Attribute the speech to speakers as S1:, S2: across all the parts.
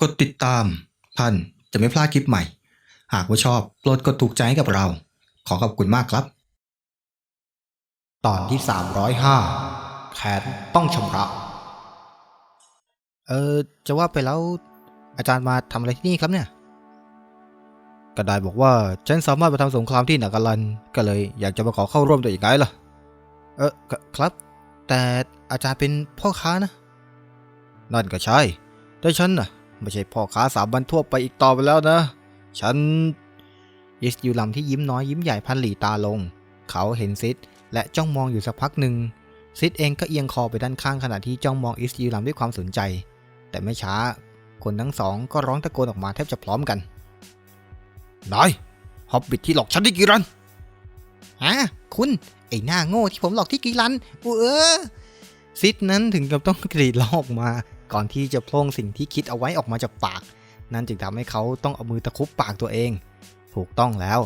S1: กดติดตามท่านจะไม่พลาดคลิปใหม่ หากว่าชอบโปรดกดถูกใจให้กับเรา ขอขอบคุณมากครับ ตอนที่ 305 แขนต้องชำระ
S2: เออจะว่าไปแล้วอาจารย์มาทำอะไรที่นี่ครับเนี่ยก็ได้บอกว่าฉันสามารถไปทำสงครามที่หนักอลันก็เลยอยากจะมาขอเข้าร่วมด้วยอีกไงล่ะ เออคครับ แต่อาจารย์เป็นพ่อค้านะ นั่นก็ใช่ แต่ฉันน่ะ ไม่ใช่พ่อค้าสาบันทั่วไปอีกต่อไปแล้วนะ ฉันยิสยูลำที่ยิ้มน้อยยิ้มใหญ่พันหลีตาลง เขาเห็นซิดและจ้องมองอยู่สักพักหนึ่งซิดเองก็เอียงคอไปด้านข้างขณะที่จ้องมองอิสยูลัมด้วยความสนใจ แต่ไม่ช้า คนทั้งสองก็ร้องตะโกนออกมาแทบจะพร้อมกันนายฮอบบิทที่หลอกฉันที่กีรันฮะคุณไอ้หน้าโง่ที่ผมหลอกที่กีรันเออซิดนั้นถึงกับต้องกรีดร้องออกมา ก่อนที่จะพล่งสิ่งที่คิดเอาไว้ออกมาจากปาก นั่นจึงทำให้เขาต้องเอามือตะคุบปากตัวเอง ถูกต้องแล้ว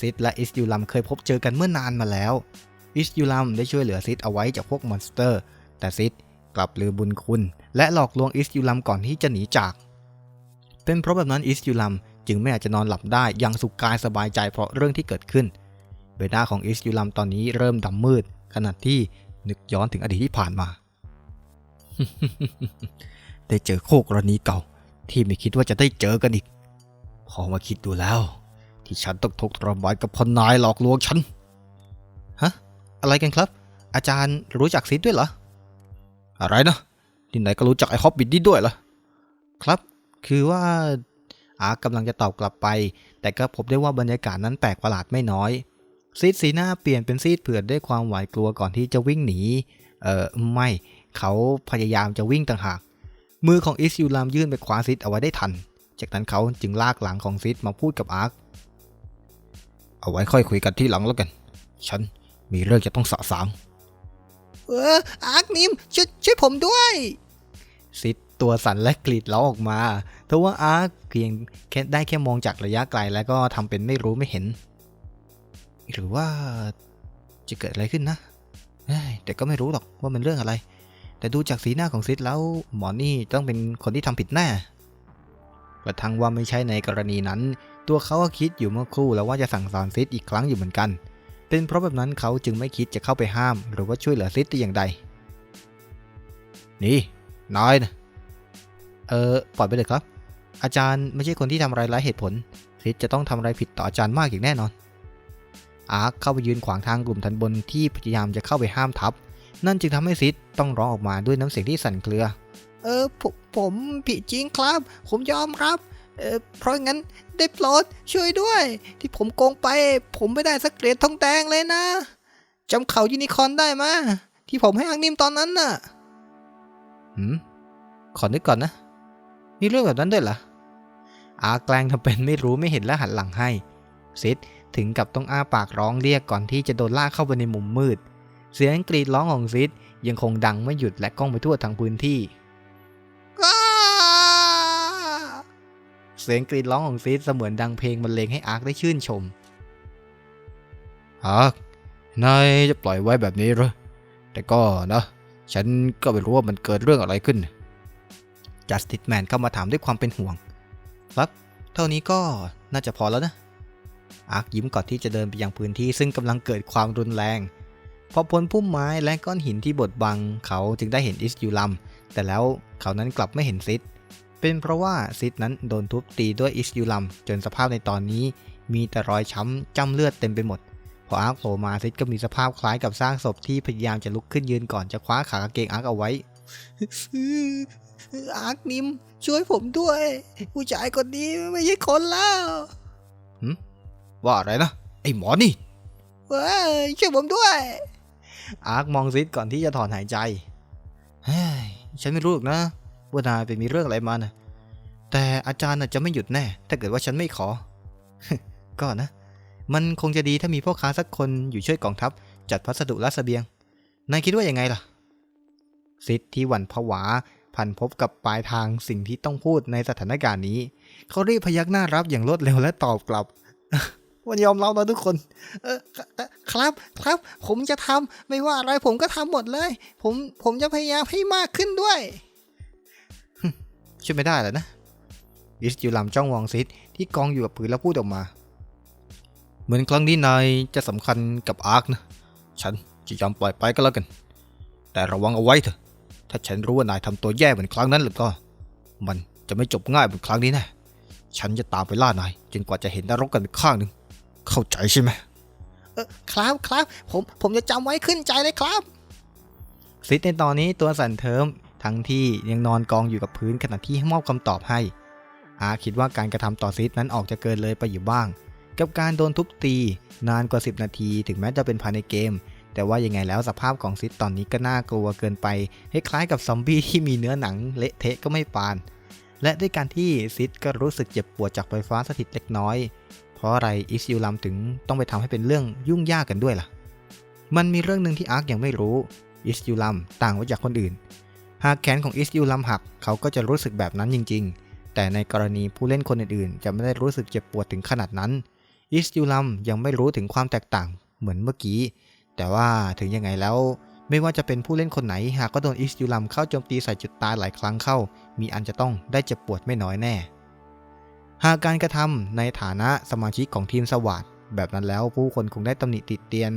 S2: ซิดและอิสยูลัมเคยพบเจอกันเมื่อนานมาแล้วอิสยูลัมได้ช่วยเหลือซิดเอาไว้จากพวกมอนสเตอร์ แต่ซิดกลับลืมบุญคุณ และหลอกลวงอิสยูลัมก่อนที่จะหนีจาก เป็นเพราะแบบนั้นอิสยูลัมจึงไม่อาจจะนอนหลับได้อย่างสุขกายสบายใจเพราะเรื่องที่เกิดขึ้นใบหน้าของอิสยูลัมตอนนี้เริ่มดำมืดขณะที่นึกย้อนถึงอดีตที่ผ่านมา ได้เจอโคกรณีเก่า ที่ไม่คิดว่าจะได้เจอกันอีก พอมาคิดดูแล้ว ที่ฉันต้องทุกข์ทรมานกับพนนายหลอกลวงฉัน ฮะ อะไรกันครับ อาจารย์รู้จักซิดด้วยเหรอ อะไรนะที่ไหนก็รู้จักไอ้ฮอบบิทนี่ด้วยเหรอ ครับ คือว่าอากำลังจะตอบกลับไป แต่ก็พบได้ว่าบรรยากาศนั้นแปลกประหลาดไม่น้อยซีดสีหน้าเปลี่ยนเป็นซีดเผือดด้วยความหวาดกลัวก่อนที่จะวิ่งหนี เออไม่ เขาพยายามจะวิ่งต่างหาก มือของอิสยูลามยื่นไปคว้าซิดเอาไว้ได้ทัน จากนั้นเขาจึงลากหลังของซิดมาพูดกับอาร์ค เอาไว้ค่อยคุยกันที่หลังแล้วกัน ฉันมีเรื่องจะต้องสะสาง เออ อาร์คนิมช่วยช่วยผมด้วย ซิดตัวสั่นและกรีดร้องออกมาทว่าอาร์คเพียงแค่ได้แค่มองจากระยะไกลแล้วก็ทำเป็นไม่รู้ไม่เห็น หรือว่าจะเกิดอะไรขึ้นนะเอ้ยแต่ก็ไม่รู้หรอกว่ามันเรื่องอะไร แต่ดูจากสีหน้าของซิดแล้วหมอนี่ต้องเป็นคนที่ทำผิดแน่กระทั่งว่าไม่ใช่ในกรณีนั้น ตัวเขาก็คิดอยู่เมื่อครู่แล้วว่าจะสั่งสอนซิดอีกครั้งอยู่เหมือนกัน เป็นเพราะแบบนั้นเขาจึงไม่คิดจะเข้าไปห้าม หรือว่าช่วยเหลือซิดแต่อย่างใด นี่น้อยนะเออปล่อยไปเลยครับ อาจารย์ไม่ใช่คนที่ทำอะไรไร้เหตุผล ซิดจะต้องทำอะไรผิดต่ออาจารย์มากอย่างแน่นอนอาร์คเข้าไปยืนขวางทางกลุ่มทันบนที่พยายามจะเข้าไปห้ามทับ นั่นจึงทำให้ซิดต้องร้องออกมาด้วยน้ำเสียงที่สั่นเครือ เออผมผมผิดจริงครับ ผมยอมรับ เออเพราะงั้นได้โปรดช่วยด้วย ที่ผมโกงไป ผมไม่ได้สักเหรียญทองแดงเลยนะจำเขายูนิคอนได้ไหมที่ผมให้อังนิมตอนนั้นน่ะหืมขอนึกก่อนนะ มีเรื่องแบบนั้นด้วยเหรออาแกลงทำเป็นไม่รู้ไม่เห็นและหันหลังให้ซิดถึงกับต้องอ้าปากร้องเรียกก่อนที่จะโดนลากเข้าไปในมุมมืด เสียงกรีดร้องของซิดยังคงดังไม่หยุดและก้องไปทั่วทั้งพื้นที่ เสียงกรีดร้องของซิดเสมือนดังเพลงบรรเลงให้อาร์คได้ชื่นชม อาร์คนายจะปล่อยไว้แบบนี้เหรอ แต่ก็นะ ฉันก็ไม่รู้ว่ามันเกิดเรื่องอะไรขึ้น จัสติสแมนเข้ามาถามด้วยความเป็นห่วง ครับ เท่านี้ก็น่าจะพอแล้วนะ อาร์คยิ้มก่อนที่จะเดินไปยังพื้นที่ซึ่งกำลังเกิดความรุนแรง พอพ้นพุ่มไม้และก้อนหินที่บดบัง เขาจึงได้เห็นอิสยูลัม แต่แล้วเขานั้นกลับไม่เห็นซิดเป็นเพราะว่าซิดนั้นโดนทุบตีด้วยอิสยูลัม จนสภาพในตอนนี้ มีแต่รอยช้ำจ้ำเลือดเต็มไปหมด พออาร์คโผล่มาซิดก็มีสภาพคล้ายกับสร้างศพที่พยายามจะลุกขึ้นยืนก่อนจะคว้าขากางเกงอาร์คเอาไว้อาร์คนิมช่วยผมด้วย ผู้ชายคนนี้ไม่ใช่คนแล้วว่าอะไรนะ ไอ้หมอนี่เว้ยช่วยผมด้วย อาร์คมองซิดก่อนที่จะถอนหายใจเฮ้ยฉันไม่รู้หรอกนะว่านายไปมีเรื่องอะไรมานะแต่อาจารย์จะไม่หยุดแน่ ถ้าเกิดว่าฉันไม่ขอ ก็นะ มันคงจะดีถ้ามีพ่อค้าสักคนอยู่ช่วยกองทัพ จัดพัสดุและเสบียง นายคิดว่ายังไงล่ะ ซิดที่หวั่นผวาพันพบกับปลายทางสิ่งที่ต้องพูดในสถานการณ์นี้ เขารีบพยักหน้ารับอย่างรวดเร็วและตอบกลับ วันยอมรับนะทุกคน เออครับครับ ผมจะทำไม่ว่าอะไรผมก็ทำหมดเลย ผมผมจะพยายามให้มากขึ้นด้วยช่วยไม่ได้แล้วนะอิสยูลัมจ้องมองซิดที่กองอยู่กับพื้นแล้วพูดออกมา เหมือนครั้งนี้นายจะสำคัญกับอาร์คนะ ฉันจะยอมปล่อยไปก็แล้วกัน แต่ระวังเอาไว้เถอะ ถ้าฉันรู้ว่านายทำตัวแย่เหมือนครั้งนั้นหรือก็ มันจะไม่จบง่ายเหมือนครั้งนี้แน่ฉันจะตามไปล่านายจนกว่าจะเห็นนรกกันอีกข้างหนึ่ง เข้าใจใช่ไหม
S3: เออครับครับผมผมจะจำไว้ขึ้นใจเลยครับ
S2: ซิดในตอนนี้ตัวสั่นเทิมทั้งที่ยังนอนกองอยู่กับพื้นขณะที่มอบคำตอบให้ อาคิดว่าการกระทำต่อซิดนั้นออกจะเกินเลยไปอยู่บ้าง กับการโดนทุบตีนานกว่า 10 นาที ถึงแม้จะเป็นภายในเกม แต่ว่ายังไงแล้วสภาพของซิดตอนนี้ก็น่ากลัวเกินไปให้คล้ายกับซอมบี้ที่มีเนื้อหนังเละเทะก็ไม่ปาน และด้วยการที่ซิดก็รู้สึกเจ็บปวดจากไฟฟ้าสถิตเล็กน้อย เพราะอะไรอิสยูลัมถึงต้องไปทำให้เป็นเรื่องยุ่งยากกันด้วยล่ะ มันมีเรื่องหนึ่งที่อาร์คยังไม่รู้อิสยูลัมต่างไว้จากคนอื่น หากแขนของอิสยูลัมหักเขาก็จะรู้สึกแบบนั้นจริง ๆ แต่ในกรณีผู้เล่นคนอื่นๆ จะไม่ได้รู้สึกเจ็บปวดถึงขนาดนั้นอิสยูลัมยังไม่รู้ถึงความแตกต่างเหมือนเมื่อกี้ แต่ว่าถึงยังไงแล้ว ไม่ว่าจะเป็นผู้เล่นคนไหน หากก็โดนอิสยูลัมเข้าโจมตีใส่จุดตายหลายครั้งเข้า มีอันจะต้องได้เจ็บปวดไม่น้อยแน่ หากการกระทำในฐานะสมาชิกของทีมสวัสดแบบนั้นแล้วผู้คนคงได้ตำหนิติดเตียน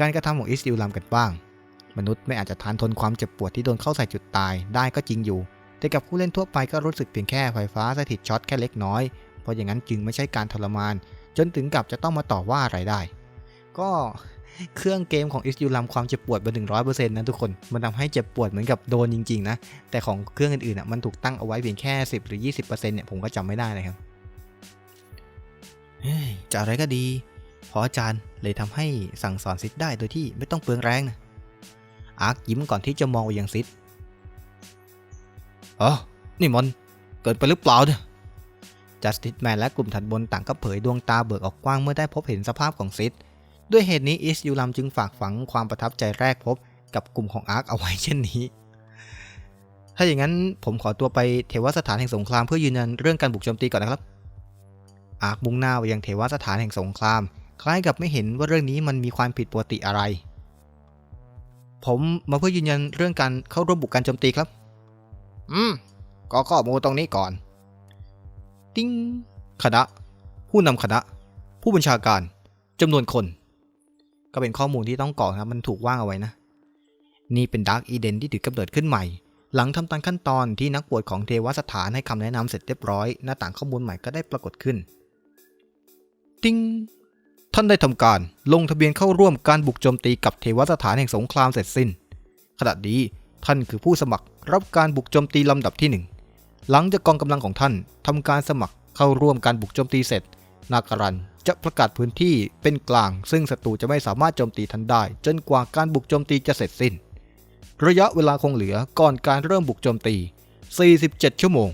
S2: การกระทำของอิสยูลัมกันบ้าง มนุษย์ไม่อาจจะทานทนความเจ็บปวดที่โดนเข้าใส่จุดตายได้ก็จริงอยู่ แต่กับผู้เล่นทั่วไปก็รู้สึกเพียงแค่ไฟฟ้าสถิตช็อตแค่เล็กน้อย เพราะอย่างนั้นจึงไม่ใช่การทรมาน จนถึงกับจะต้องมาต่อว่าอะไรได้ ก็เครื่องเกมของอิสยูลัมความเจ็บปวดเป็นหนึ่งร้อยเปอร์เซ็นต์นะทุกคน มันทำให้เจ็บปวดเหมือนกับโดนจริงๆนะ แต่ของเครื่องอื่นๆอะมันถูกตั้งเอาไว้เพียงแค่10หรือ20%เนี่ยผมก็จำไม่ได้เลยครับเฮ้ย จะอะไรก็ดีพราะอาจารย์เลยทำให้สั่งสอนซิดได้โดยที่ไม่ต้องเปลืองแรงนะอาร์คยิ้มก่อนที่จะมองไปยังซิดอ๋อ นี่มันเกิดไปหรือเปล่าเนี่ยจัสติสแมนและกลุ่มถัดบนต่างก็เผยดวงตาเบิกออกกว้างเมื่อได้พบเห็นสภาพของซิดด้วยเหตุนี้อิสยูลัมจึงฝากฝังความประทับใจแรกพบกับกลุ่มของอาร์คเอาไว้เช่นนี้ ถ้าอย่างนั้นผมขอตัวไปเทวสถานแห่งสงครามเพื่อยืนยันเรื่องการบุกโจมตีก่อนนะครับ อาร์คมุ่งหน้าไปยังเทวสถานแห่งสงคราม คล้ายกับไม่เห็นว่าเรื่องนี้มันมีความผิดปกติอะไร ผมมาเพื่อยืนยันเรื่องการเข้าร่วมบุกการโจมตีครับ อืม ก็ข้อมูลตรงนี้ก่อน ติ้งคณะ ผู้นำคณะ ผู้บัญชาการจำนวนคน ก็เป็นข้อมูลที่ต้องกรอกนะครับมันถูกว่างเอาไว้นะ นี่เป็นดาร์กอีเดนที่ถือกำเนิดขึ้นใหม่ หลังทำตามขั้นตอนที่นักบวชของเทวสถานให้คำแนะนำเสร็จเรียบร้อย หน้าต่างข้อมูลใหม่ก็ได้ปรากฏขึ้น ติ้งท่านได้ทำการลงทะเบียนเข้าร่วมการบุกโจมตีกับเทวสถานแห่งสงครามเสร็จสิ้น ขณะนี้ท่านคือผู้สมัครรับการบุกโจมตีลำดับที่หนึ่งหลังจากกองกำลังของท่านทำการสมัครเข้าร่วมการบุกโจมตีเสร็จ นาการันจะประกาศพื้นที่เป็นกลาง ซึ่งศัตรูจะไม่สามารถโจมตีท่านได้ จนกว่าการบุกโจมตีจะเสร็จสิ้น ระยะเวลาคงเหลือก่อนการเริ่มบุกโจมตี 47 ชั่วโมง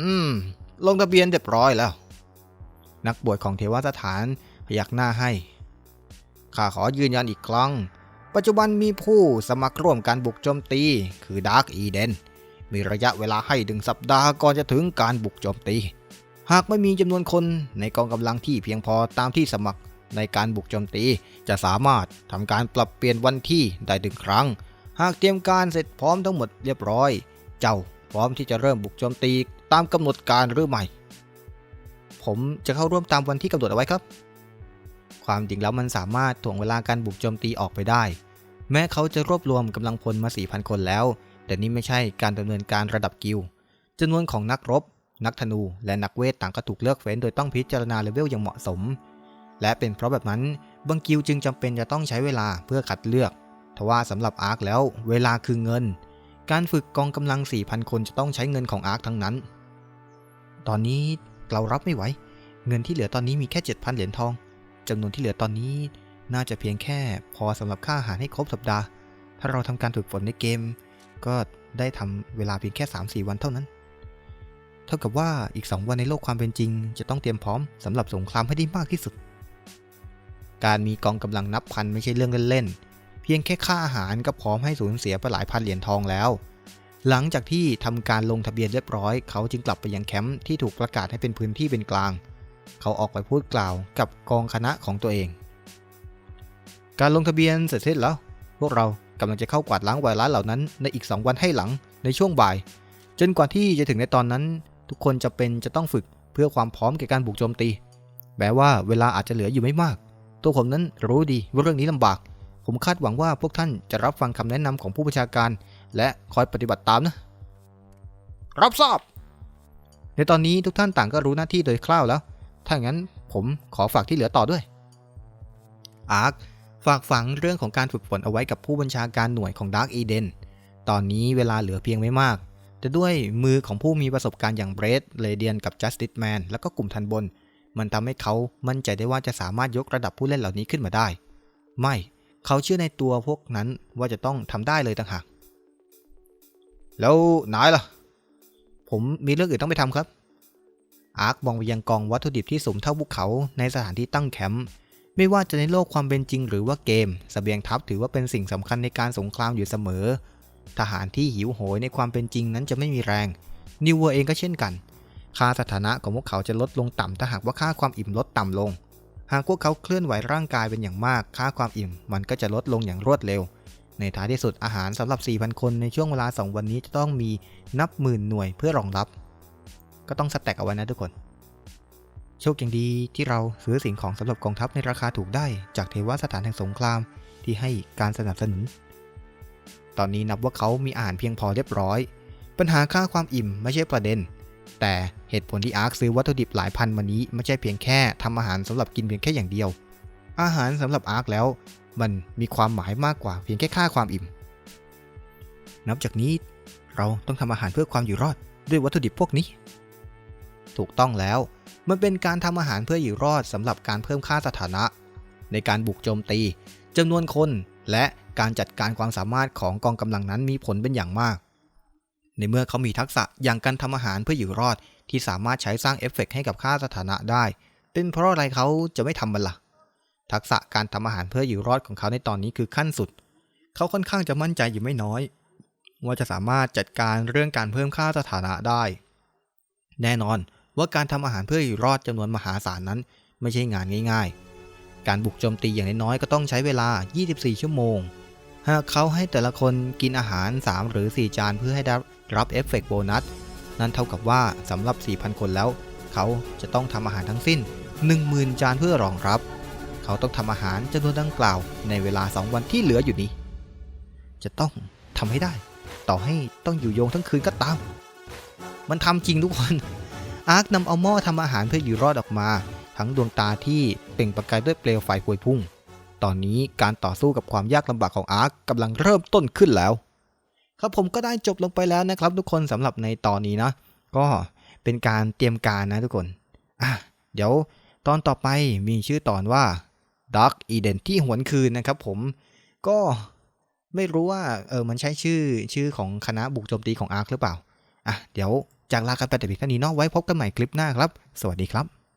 S2: อืม ลงทะเบียนเรียบร้อยแล้ว นักบวชของเทวสถานพยักหน้าให้ ข้าขอยืนยันอีกครั้ง ปัจจุบันมีผู้สมัครร่วมการบุกโจมตี คือดาร์กอีเดน มีระยะเวลาให้ถึงสัปดาห์ก่อนจะถึงการบุกโจมตี หากไม่มีจำนวนคนในกองกำลังที่เพียงพอตามที่สมัครในการบุกโจมตี จะสามารถทำการปรับเปลี่ยนวันที่ได้ถึงครั้ง หากเตรียมการเสร็จพร้อมทั้งหมดเรียบร้อย เจ้าพร้อมที่จะเริ่มบุกโจมตี ตามกำหนดการหรือไม่ ผมจะเข้าร่วมตามวันที่กำหนดเอาไว้ครับ ความจริงแล้วมันสามารถถ่วงเวลาการบุกโจมตีออกไปได้ แม้เขาจะรวบรวมกำลังพลมา 4,000 คนแล้ว แต่นี่ไม่ใช่การดำเนินการระดับกิลจำนวนของนักรบ นักธนู และนักเวทต่างก็ถูกเลือกเฟ้น โดยต้องพิจารณาเลเวลอย่างเหมาะสม และเป็นเพราะแบบนั้นบางกิลจึงจำเป็นจะต้องใช้เวลาเพื่อคัดเลือกทว่าสำหรับอาร์คแล้วเวลาคือเงิน การฝึกกองกำลัง 4,000 คนจะต้องใช้เงินของอาร์คทั้งนั้น ตอนนี้เรารับไม่ไหว เงินที่เหลือตอนนี้มีแค่ 7,000 เหรียญทองจำนวนที่เหลือตอนนี้น่าจะเพียงแค่พอสำหรับค่าอาหารให้ครบสัปดาห์ ถ้าเราทำการฝึกฝนในเกม ก็ได้ทำเวลาเพียงแค่ 3-4 วันเท่านั้น เท่ากับว่าอีก 2 วันในโลกความเป็นจริง จะต้องเตรียมพร้อมสำหรับสงครามให้ได้มากที่สุด การมีกองกำลังนับพันไม่ใช่เรื่องเล่นๆ เพียงแค่ค่าอาหารก็พร้อมให้สูญเสียไปหลายพันเหรียญทองแล้ว หลังจากที่ทำการลงทะเบียนเรียบร้อย เขาจึงกลับไปยังแคมป์ที่ถูกประกาศให้เป็นพื้นที่เป็นกลาง เขาออกไปพูดกล่าวกับกองคณะของตัวเอง การลงทะเบียนเสร็จสิ้นแล้ว พวกเรากำลังจะเข้ากวาดล้างไวรัสเหล่านั้นในอีก 2 วันให้หลังในช่วงบ่าย จนกว่าที่จะถึงในตอนนั้น ทุกคนจะเป็นจะต้องฝึกเพื่อความพร้อมแก่การบุกโจมตีแม้ว่าเวลาอาจจะเหลืออยู่ไม่มาก ตัวผมนั้นรู้ดีว่าเรื่องนี้ลำบาก ผมคาดหวังว่าพวกท่านจะรับฟังคำแนะนำของผู้บัญชาการ และคอยปฏิบัติตามนะ รับทราบ ในตอนนี้ทุกท่านต่างก็รู้หน้าที่โดยคร่าวแล้ว ถ้างั้นผมขอฝากที่เหลือต่อด้วย อาร์คฝากฝังเรื่องของการฝึกฝนเอาไว้กับผู้บัญชาการหน่วยของดาร์กอีเดน ตอนนี้เวลาเหลือเพียงไม่มาก แต่ด้วยมือของผู้มีประสบการณ์อย่างเบรดเลเดียนกับจัสติสแมนแล้วก็กลุ่มทันบน มันทำให้เขามั่นใจได้ว่าจะสามารถยกระดับผู้เล่นเหล่านี้ขึ้นมาได้ ไม่ เขาเชื่อในตัวพวกนั้นว่าจะต้องทำได้เลยต่างหาก แล้วนายล่ะ ผมมีเรื่องอื่นต้องไปทำครับ อาร์คมองไปยังกองวัตถุดิบที่สูงเท่าภูเขาในสถานที่ตั้งแคมป์ไม่ว่าจะในโลกความเป็นจริงหรือว่าเกมสเสบียงทัพถือว่าเป็นสิ่งสำคัญในการสงครามอยู่เสมอ ทหารที่หิวโหยในความเป็นจริงนั้นจะไม่มีแรง นิวเวอร์เองก็เช่นกัน ค่าสถานะของพวกเขาจะลดลงต่ำถ้าหากว่าค่าความอิ่มลดต่ำลง หากพวกเขาเคลื่อนไหวร่างกายเป็นอย่างมาก ค่าความอิ่มมันก็จะลดลงอย่างรวดเร็ว ในท้ายที่สุดอาหารสำหรับ 4,000 คนในช่วงเวลา 2 วันนี้จะต้องมีนับหมื่นหน่วยเพื่อรองรับ ก็ต้องสแต็กเอาไว้นะทุกคน โชคยังดีที่เราซื้อสิ่งของสำหรับกองทัพในราคาถูกได้จากเทวสถานแห่งสงครามที่ให้การสนับสนุน ตอนนี้นับว่าเขามีอาหารเพียงพอเรียบร้อย ปัญหาค่าความอิ่มไม่ใช่ประเด็น แต่เหตุผลที่อาร์คซื้อวัตถุดิบหลายพันมานี้ไม่ใช่เพียงแค่ทำอาหารสำหรับกินเพียงแค่อย่างเดียวอาหารสำหรับอาร์คแล้ว มันมีความหมายมากกว่าเพียงแค่ค่าความอิ่ม นับจากนี้เราต้องทำอาหารเพื่อความอยู่รอดด้วยวัตถุดิบพวกนี้ ถูกต้องแล้ว มันเป็นการทำอาหารเพื่ออยู่รอดสำหรับการเพิ่มค่าสถานะ ในการบุกโจมตีจำนวนคนและการจัดการความสามารถของกองกำลังนั้นมีผลเป็นอย่างมาก ในเมื่อเขามีทักษะอย่างการทำอาหารเพื่ออยู่รอดที่สามารถใช้สร้างเอฟเฟกต์ให้กับค่าสถานะได้ เป็นเพราะอะไรเขาจะไม่ทำมันล่ะ ทักษะการทำอาหารเพื่ออยู่รอดของเขาในตอนนี้คือขั้นสุด เขาค่อนข้างจะมั่นใจอยู่ไม่น้อย ว่าจะสามารถจัดการเรื่องการเพิ่มค่าสถานะได้ แน่นอนว่าการทำอาหารเพื่ออยู่รอดจำนวนมหาศาลนั้น ไม่ใช่งานง่าย ๆ การบุกโจมตีอย่างน้อยก็ต้องใช้เวลา 24 ชั่วโมง หากเขาให้แต่ละคนกินอาหาร 3 หรือ 4 จานเพื่อให้ได้รับเอฟเฟกต์โบนัส นั่นเท่ากับว่าสำหรับ 4,000 คนแล้ว เขาจะต้องทำอาหารทั้งสิ้น 10,000 จานเพื่อรองรับ เขาต้องทำอาหารจำนวนดังกล่าวในเวลา2วันที่เหลืออยู่นี้ จะต้องทำให้ได้ ต่อให้ต้องอยู่โยงทั้งคืนก็ตาม มันทำจริงทุกคน อาร์คนำเอาหม้อทำอาหารเพื่ออยู่รอดออกมา ทั้งดวงตาที่เปล่งประกายด้วยเปลวไฟพวยพุ่ง ตอนนี้การต่อสู้กับความยากลำบากของอาร์คกำลังเริ่มต้นขึ้นแล้ว ครับผมก็ได้จบลงไปแล้วนะครับ ทุกคนสำหรับในตอนนี้นะ ก็เป็นการเตรียมการนะทุกคน อะ เดี๋ยวตอนต่อไปมีชื่อตอนว่า Dark Eden ที่หวนคืนนะครับผมก็ไม่รู้ว่าเออมันใช้ชื่อชื่อของคณะบุกโจมตีของอาร์คหรือเปล่า อะ เดี๋ยวจากลากันไปแต่เพียงเท่านี้เนาะไว้พบกันใหม่คลิปหน้าครับ สวัสดีครับ